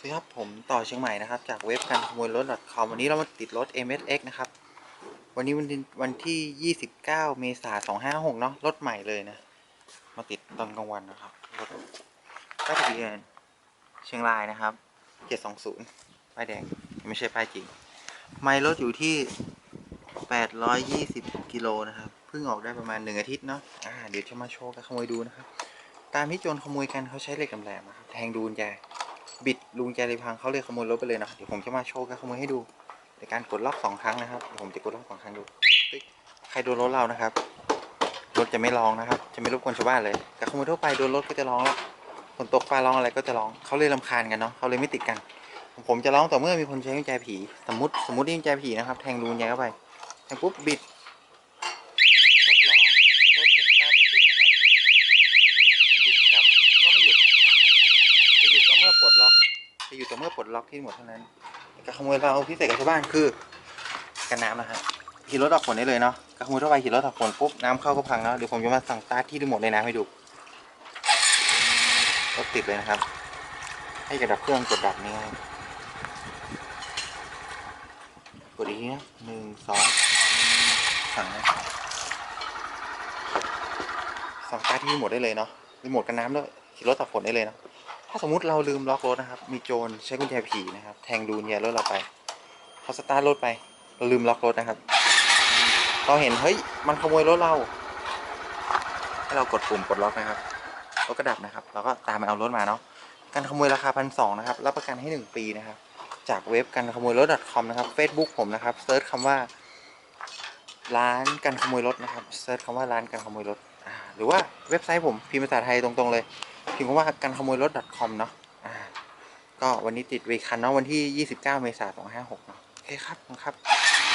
สวัสดีครับผมต่อเชียงใหม่นะครับ จากเว็บการขโมยรถ .com วันนี้เรามาติดรถ MSX นะครับ วันนี้วันที่วันที่ 29 เมษายน 256 เนาะรถใหม่เลยนะ มาติดตอนกลางวันนะครับรถป้ายทะเบียนเชียงรายนะครับ 720ป้ายแดง ไม่ใช่ป้ายจริง ไมล์รถอยู่ที่ 820 กิโลนะครับ เพิ่งออกได้ประมาณ 1 อาทิตย์เนาะอ่าเดี๋ยวจะมาโชว์การขโมยดูนะครับ ตามที่โจรขโมยกันเขาใช้เหล็กแหลมๆนะครับแทงดูกุญแจ บิดลุงแจเลยพังเขาเลยขโมยรถไปเลยนะเดี๋ยวผมจะมาโชว์การขโมยให้ดูในการกดล็อกสองครั้งนะครับเดี๋ยวผมจะกดล็อกสองครั้งดูใครโดนรถเรานะครับรถจะไม่ร้องนะครับ จะไม่รบกวนชาวบ้านเลยแต่ขโมยทั่วไปโดนรถก็จะร้องแล้วฝนตกฟ้าร้องอะไรก็จะร้องเขาเลยรำคาญกันเนาะเขาเลยไม่ติดกัน ผมจะร้องต่อเมื่อมีคนใช้กุญแจผีสมมติสมมติที่กุญแจผีนะครับ แทงลุงแจเข้าไปแทงปุ๊บบิดรถร้องรถจะสตาร์ทไม่ติดนะครับบิดกลับก็ไม่หยุด จะหยุดต่อเมื่อปลดล็อกจะหยุดต่อเมื่อปลดล็อกที่หมดเท่านั้นการขโมยเราพิเศษกับชาวบ้านคือกันน้ำนะฮะขี่รถออกฝนได้เลยเนาะการขโมยทั่วไปขี่รถออกฝนปุ๊บน้ำเข้าก็พังเนาะเดี๋ยวผมจะมาสั่งตาร์ทที่รีโมทในน้ำให้ดูรถติดเลยนะครับ ให้กระดับเครื่องกดดับนี่ครับกดอีกทีนะหนึ่งสองสั่งนะสั่งตาทที่รีโมทได้เลยเนาะรีโมทกันน้ำด้วยขี่รถออกฝนได้เลยเนาะ ถ้าสมมุติเราลืมล็อกรถนะครับ มีโจรใช้กุญแจผีนะครับ แทงดูกุญแจรถเราไปเขาสตาร์ทรถไป เราลืมล็อกรถนะครับ เราเห็นเฮ้ยมันขโมยรถเรา ให้เรากดปุ่มปลดล็อกนะครับรถกระดับนะครับ เราก็ตามไปเอารถมาเนาะ การขโมยราคาพันสองนะครับ รับประกันให้หนึ่งปีนะครับ จากเว็บการขโมยรถ .com นะครับ Facebook ผมนะครับ เซิร์ชคำว่า ร้านการขโมยรถนะครับ เซิร์ชคำว่าร้านการขโมยรถ หรือว่าเว็บไซต์ผมพิมพ์ภาษาไทยตรงๆเลย พิมพ์ว่าการขโมยรถ .com เนาะอ่าก็วันนี้ติดวีคันเนาะวันที่ 29 เมษายน256เนาะโอเคครับขอบคุณครับ